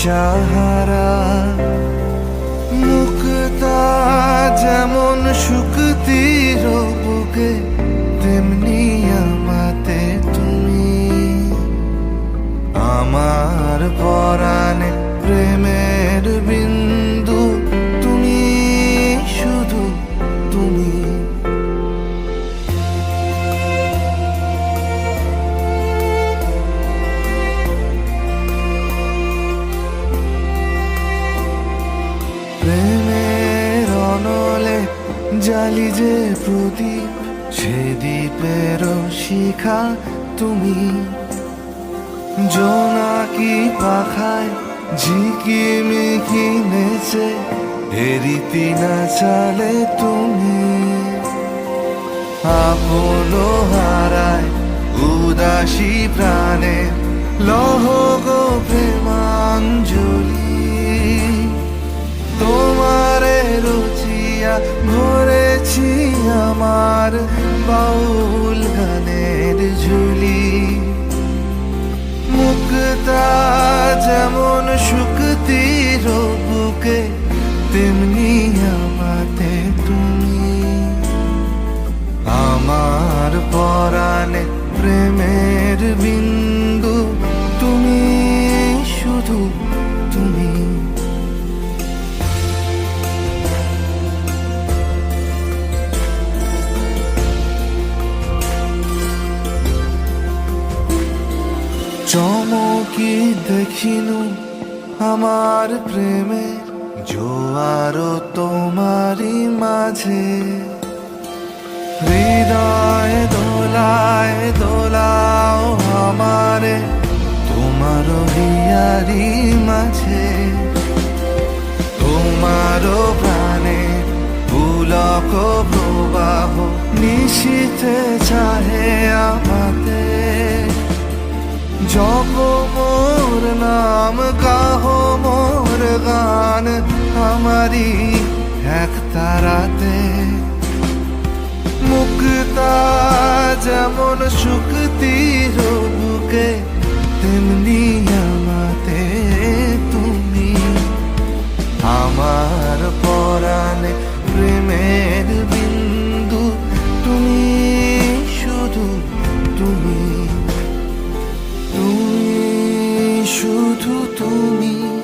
দিশাহারা মুক্তা যেমন শুক্তির বুকে তেমনি আমাতে তুমি। আমার পরাণে জালি যে প্রদীপ, সে দ্বীপের শিখা তুমি। জোনাকি পাখায় ঝিকিমিকি নেচে এরিতি না চালে তুমি। আপন হারায় উদাসী প্রাণে লহ গো প্রেমাঞ্জলি। তোমারে রুচিয়া আমার বাউল গানের ঝুলি। মুক্তা যেমন শুক্তির বুকে, তেমনি আমাতে তুমি। আমার পরাণে প্রেমের বিন্দু, তুমি শুধু চমকি দেখিনু আমার প্রেমের জোয়ার তোমারই মাঝে। হৃদয় দোলায় দোলাও আমারে, তোমার হিয়ারি মাঝে। তোমার প্রাণে পুলক প্রবাহ নিশীথে চাহে আমাতে। জপ মোর নাম কাহ মোর গান, আমারি এক তারাতে। মুক্তা যেমন শুক্তির বুকে তেমনি আমাতে তুমি। আমার পরাণে প্রেমের বিন্দু, তুমি শুধু তুমি। শুধু তুমি।